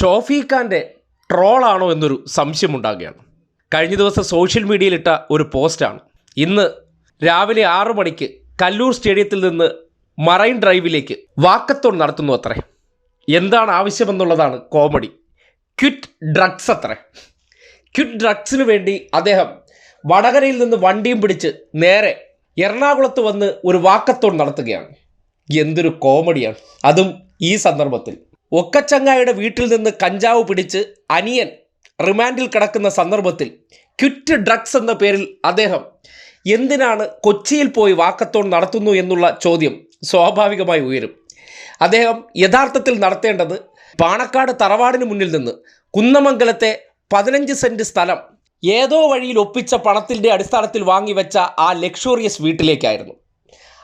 ഷോഫി ഖാന്റെ ട്രോളാണോ എന്നൊരു സംശയമുണ്ടാകുകയാണ്. കഴിഞ്ഞ ദിവസം സോഷ്യൽ മീഡിയയിലിട്ട ഒരു പോസ്റ്റാണ്. ഇന്ന് രാവിലെ ആറു മണിക്ക് കല്ലൂർ സ്റ്റേഡിയത്തിൽ നിന്ന് മറൈൻ ഡ്രൈവിലേക്ക് വാക്കത്തോൺ നടത്തുന്നു അത്രേ. എന്താണ് ആവശ്യമെന്നുള്ളതാണ് കോമഡി. ക്വിറ്റ് ഡ്രഗ്സ് അത്രേ. ക്വിറ്റ് ഡ്രഗ്സിന് വേണ്ടി അദ്ദേഹം വടകരയിൽ നിന്ന് വണ്ടിയും പിടിച്ച് നേരെ എറണാകുളത്ത് വന്ന് ഒരു വാക്കത്തോൺ നടത്തുകയാണ്. എന്തൊരു കോമഡിയാണ്. അതും ഈ സന്ദർഭത്തിൽ. ഒക്കച്ചങ്ങായുടെ വീട്ടിൽ നിന്ന് കഞ്ചാവ് പിടിച്ച് അനിയൻ റിമാൻഡിൽ കിടക്കുന്ന സന്ദർഭത്തിൽ ക്വിറ്റ് ഡ്രഗ്സ് എന്ന പേരിൽ അദ്ദേഹം എന്തിനാണ് കൊച്ചിയിൽ പോയി വാക്കത്തോൺ നടത്തുന്നു എന്നുള്ള ചോദ്യം സ്വാഭാവികമായി ഉയരും. അദ്ദേഹം യഥാർത്ഥത്തിൽ നടത്തേണ്ടത് പാണക്കാട് തറവാടിന് മുന്നിൽ നിന്ന് കുന്നമംഗലത്തെ പതിനഞ്ച് സെന്റ് സ്ഥലം ഏതോ വഴിയിൽ ഒപ്പിച്ച പണത്തിന്റെ അടിസ്ഥാനത്തിൽ വാങ്ങിവെച്ച ആ ലക്ഷൂറിയസ് വീട്ടിലേക്കായിരുന്നു.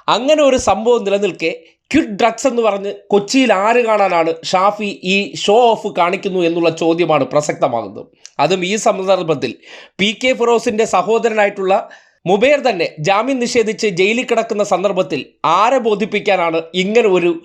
അങ്ങനെ ഒരു സംഭവം നിലനിൽക്കെ ക്വിറ്റ് ഡ്രഗ്സ് എന്ന് പറഞ്ഞ് കൊച്ചിയിൽ ആര് കാണാനാണ് ഷാഫി ഈ ഷോ ഓഫ് കാണിക്കുന്നു എന്നുള്ള ചോദ്യമാണ് പ്രസക്തമാകുന്നത്. അതും ഈ സന്ദർഭത്തിൽ പി കെ ഫിറോസിന്റെ സഹോദരനായിട്ടുള്ള മുബേർ തന്നെ ജാമ്യം നിഷേധിച്ച് ജയിലിൽ കിടക്കുന്ന സന്ദർഭത്തിൽ ആരെ ബോധിപ്പിക്കാനാണ് ഇങ്ങനെ ഒരു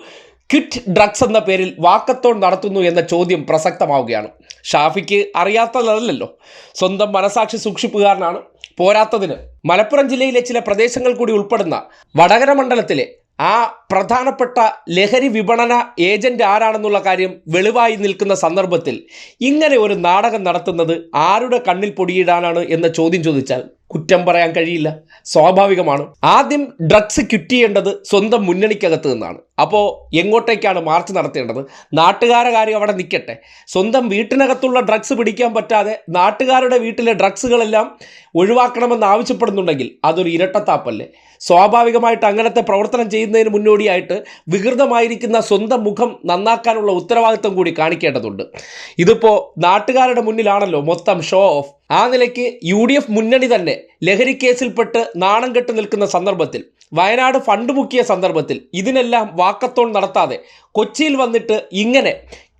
ക്വിറ്റ് ഡ്രഗ്സ് എന്ന പേരിൽ വാക്കത്തോൺ നടത്തുന്നു എന്ന ചോദ്യം പ്രസക്തമാവുകയാണ്. ഷാഫിക്ക് അറിയാത്തതല്ലല്ലോ. സ്വന്തം മനസാക്ഷി സൂക്ഷിപ്പുകാരനാണ്. പോരാത്തതിന് മലപ്പുറം ജില്ലയിലെ ചില പ്രദേശങ്ങൾ കൂടി ഉൾപ്പെടുന്ന വടകര മണ്ഡലത്തിലെ ആ പ്രധാനപ്പെട്ട ലഹരി വിപണന ഏജന്റ് ആരാണെന്നുള്ള കാര്യം വെളിവായി നിൽക്കുന്ന സന്ദർഭത്തിൽ ഇങ്ങനെ ഒരു നാടകം നടത്തുന്നത് ആരുടെ കണ്ണിൽ പൊടിയിടാനാണ് എന്ന ചോദ്യം ചോദിച്ചാൽ കുറ്റം പറയാൻ കഴിയില്ല. സ്വാഭാവികമാണ്. ആദ്യം ഡ്രഗ്സ് ക്വിറ്റ് ചെയ്യേണ്ടത് സ്വന്തം മുന്നണിക്കകത്ത് നിന്നാണ്. അപ്പോൾ എങ്ങോട്ടേക്കാണ് മാർച്ച് നടത്തേണ്ടത്? നാട്ടുകാരെ കാര്യം അവിടെ നിൽക്കട്ടെ. സ്വന്തം വീട്ടിനകത്തുള്ള ഡ്രഗ്സ് പിടിക്കാൻ പറ്റാതെ നാട്ടുകാരുടെ വീട്ടിലെ ഡ്രഗ്സുകളെല്ലാം ഒഴിവാക്കണമെന്ന് ആവശ്യപ്പെടുന്നുണ്ടെങ്കിൽ അതൊരു ഇരട്ടത്താപ്പല്ലേ? സ്വാഭാവികമായിട്ട് അങ്ങനത്തെ പ്രവർത്തനം ചെയ്യുന്നതിന് മുന്നോടിയായിട്ട് വികൃതമായിരിക്കുന്ന സ്വന്തം മുഖം നന്നാക്കാനുള്ള ഉത്തരവാദിത്വം കൂടി കാണിക്കേണ്ടതുണ്ട്. ഇതിപ്പോൾ നാട്ടുകാരുടെ മുന്നിലാണല്ലോ മൊത്തം ഷോ ഓഫ് ആ നിലയ്ക്ക് യു ഡി എഫ് മുന്നണി തന്നെ ലഹരിക്കേസിൽപ്പെട്ട് നാണം കെട്ട് നിൽക്കുന്ന സന്ദർഭത്തിൽ വയനാട് ഫണ്ട് മുക്കിയ സന്ദർഭത്തിൽ ഇതിനെല്ലാം വാക്കത്തോൺ നടത്താതെ കൊച്ചിയിൽ വന്നിട്ട് ഇങ്ങനെ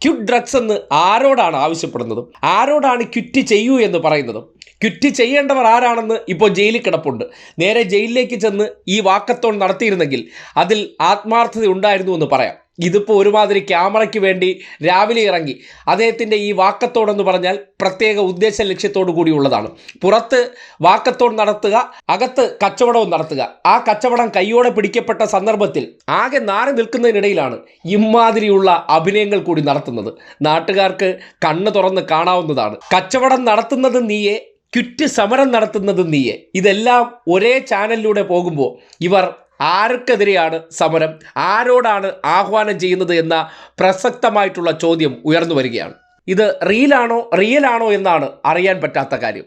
ക്വിറ്റ് ഡ്രഗ്സ് എന്ന് ആരോടാണ് ആവശ്യപ്പെടുന്നതും? ആരോടാണ് ക്വിറ്റ് ചെയ്യൂ എന്ന് പറയുന്നതും? ക്വിറ്റ് ചെയ്യേണ്ടവർ ആരാണെന്ന് ഇപ്പോൾ ജയിലിൽ കിടപ്പുണ്ട്. നേരെ ജയിലിലേക്ക് ചെന്ന് ഈ വാക്കത്തോൺ നടത്തിയിരുന്നെങ്കിൽ അതിൽ ആത്മാർത്ഥത ഉണ്ടായിരുന്നു എന്ന് പറയാം. ഇതിപ്പോൾ ഒരുമാതിരി ക്യാമറയ്ക്ക് വേണ്ടി രാവിലെ ഇറങ്ങി. അദ്ദേഹത്തിന്റെ ഈ വാക്കത്തോടെന്ന് പറഞ്ഞാൽ പ്രത്യേക ഉദ്ദേശ ലക്ഷ്യത്തോടു കൂടിയുള്ളതാണ് പുറത്ത് വാക്കത്തോട് നടത്തുക അകത്ത് കച്ചവടവും നടത്തുക. ആ കച്ചവടം കൈയോടെ പിടിക്കപ്പെട്ട സന്ദർഭത്തിൽ ആകെ നാറി നിൽക്കുന്നതിനിടയിലാണ് ഇമാതിരിയുള്ള അഭിനയങ്ങൾ കൂടി നടത്തുന്നത്. നാട്ടുകാർക്ക് കണ്ണ് തുറന്ന് കാണാവുന്നതാണ്. കച്ചവടം നടത്തുന്നത് നീയെ ക്വിറ്റ് സമരം നടത്തുന്നത് നീയെ. ഇതെല്ലാം ഒരേ ചാനലിലൂടെ പോകുമ്പോൾ ഇവർ ആർക്കെതിരെയാണ് സമരം? ആരോടാണ് ആഹ്വാനം ചെയ്യുന്നത് എന്ന പ്രസക്തമായിട്ടുള്ള ചോദ്യം ഉയർന്നു വരികയാണ്. ഇത് റീലാണോ റിയലാണോ എന്നാണ് അറിയാൻ പറ്റാത്ത കാര്യം.